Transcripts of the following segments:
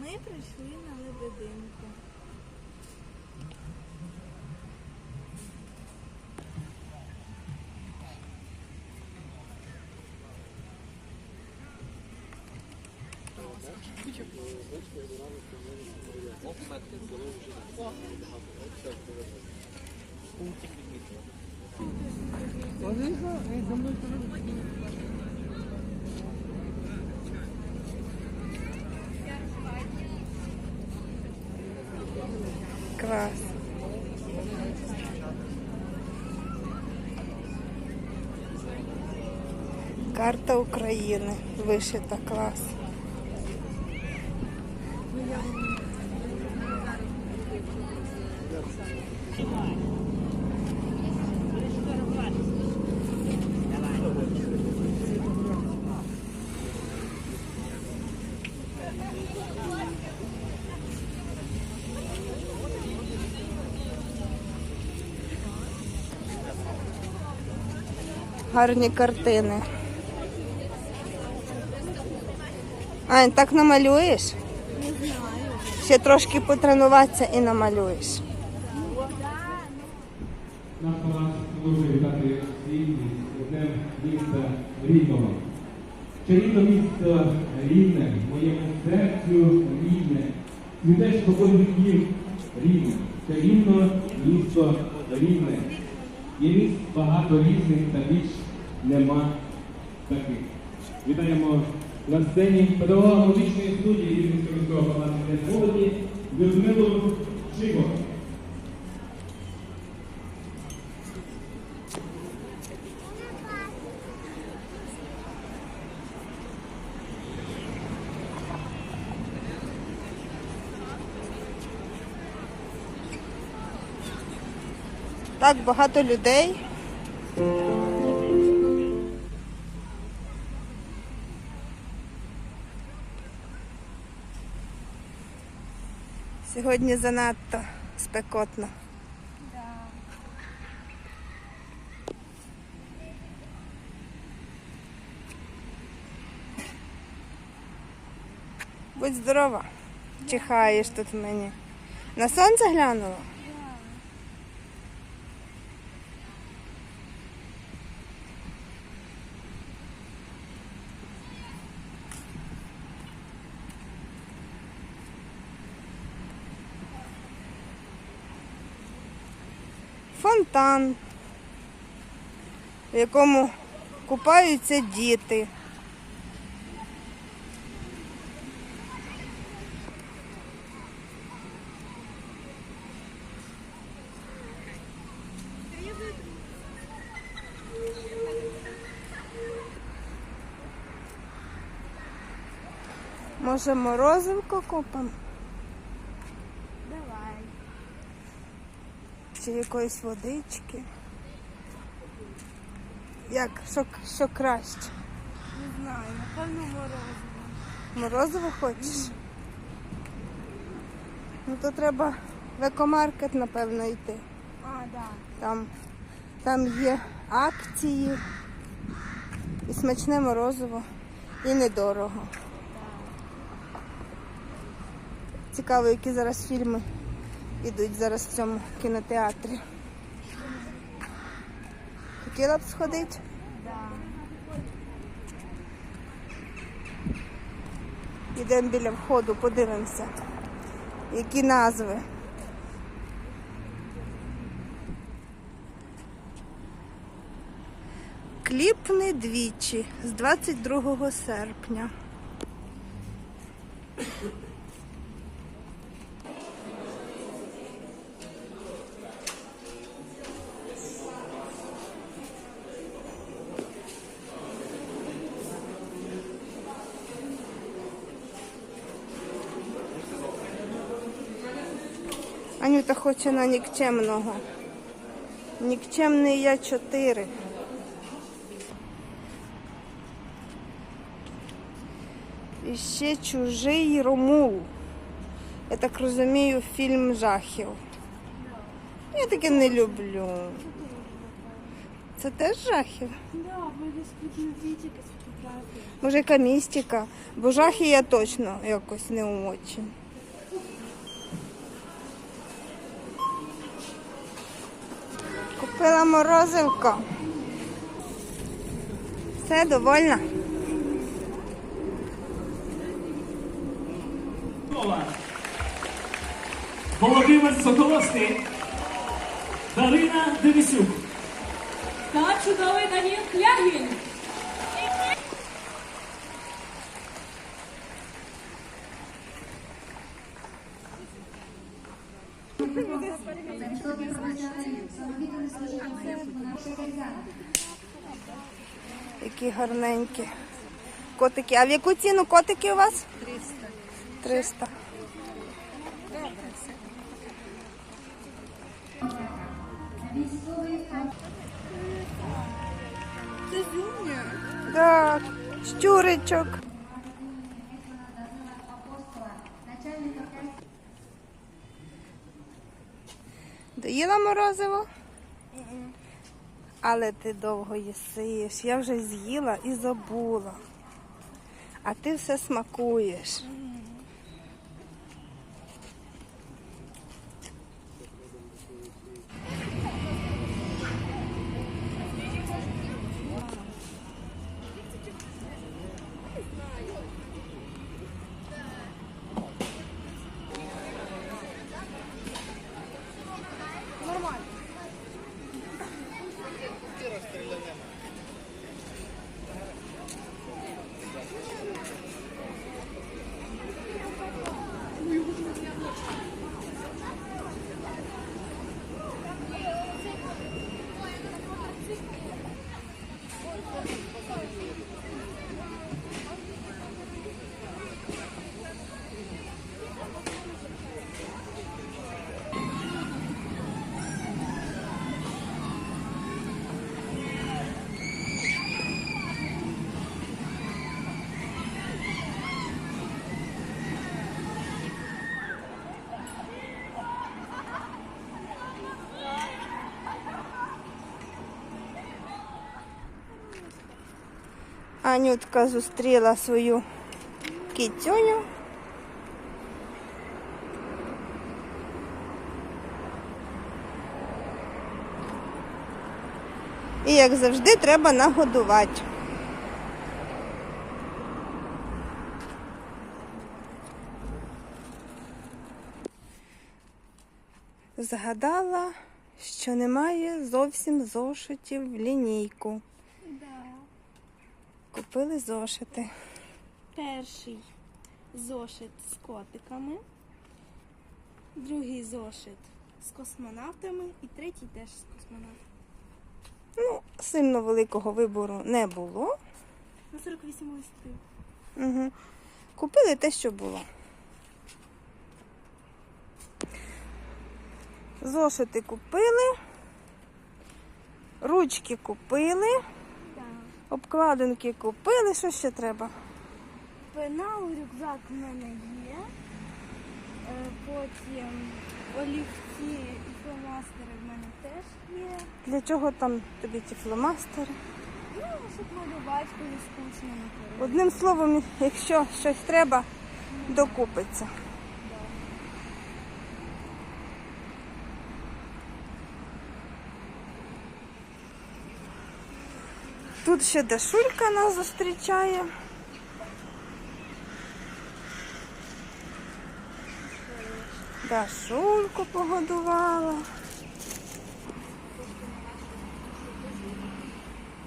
Ми прийшли на лебединку. Клас. Карта України. Вишита клас. Гарні картини. Ань, так намалюєш? Не знаю. Ще трошки потренуватися і намалюєш. Наш палац дуже вітати з Днем міста Рівного. Чарівне місто Рівне, моєму серцю Рівне, містечко подвір'їв Рівне, чарівне місто Рівне. Є міст багато різних та більш нема таких. Вітаємо на сцені педагога музичної студії Рівненського міського молоді Людмилу Шигор. Так багато людей. Сьогодні занадто спекотно. Да. Будь здорова. Чихаєш тут мені. На сонце глянула? Фонтан, в якому купаються діти. Може морозивко купимо? Чи якоїсь водички? Як? Що, що краще? Не знаю, напевно морозиво. Морозиво хочеш? Ну то треба в екомаркет, напевно, йти. А, да. Там, там є акції і смачне морозиво, і недорого. Цікаво, які зараз фільми йдуть зараз в цьому кінотеатрі. Хотіла б сходити? Да. Йдемо біля входу, подивимося, які назви. Кліпни двічі з 22 серпня. Анюта хоче на нікчемного. Нікчемний я 4. І ще чужий Ромул. Я так розумію, фільм жахів. Я таке не люблю. Це теж жахів? Може, яка містика, бо жахи я точно якось не очень. Купила морозивко. Все, довольна. Володимир Соколовський, Дарина Денисюк. та чудовий Даніл Клягін. Які гарненькі. Котики. А в яку ціну котики у вас? 300. 300. Так, щуричок. Морозиво? Але ти довго їсиш. Я вже з'їла і забула. А ти все смакуєш. Анютка зустріла свою кітюню. І як завжди треба нагодувати. Згадала, що немає зовсім зошитів в лінійку. Купили зошити. Перший зошит з котиками, другий зошит з космонавтами і третій теж з космонавтами. Ну, сильно великого вибору не було. На 48 листів. Угу. Купили те, що було. Зошити купили, ручки купили. Обкладинки купили, що ще треба? Пенал, рюкзак в мене є. Е, Потім олівці і фломастери в мене теж є. Для чого там тобі ті фломастери? Ну, щоб малювати, коли скучно. Одним словом, якщо щось треба, докупиться. Тут ще Дашулька нас зустрічає. Дашульку погодувала.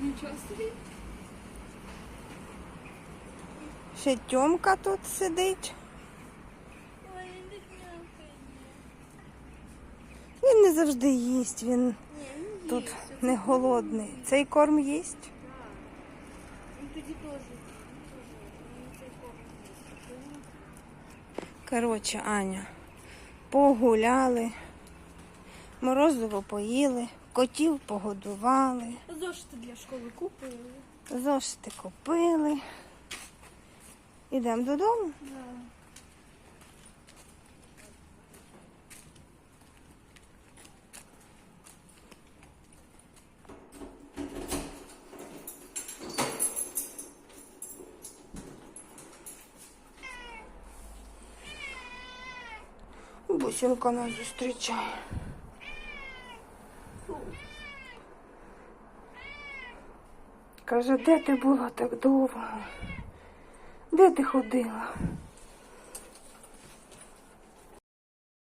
Нічого собі. Ще Тьомка тут сидить. Він не завжди їсть, він тут не голодний. Цей корм їсть. Він тоді теж. Цей корм. Коротше, Аня, погуляли, морозиво поїли, котів погодували, Зошити для школи купили. зошити купили. Ідемо додому. Да. Бусинка нас зустрічає. Каже, де ти була так довго? Де ти ходила?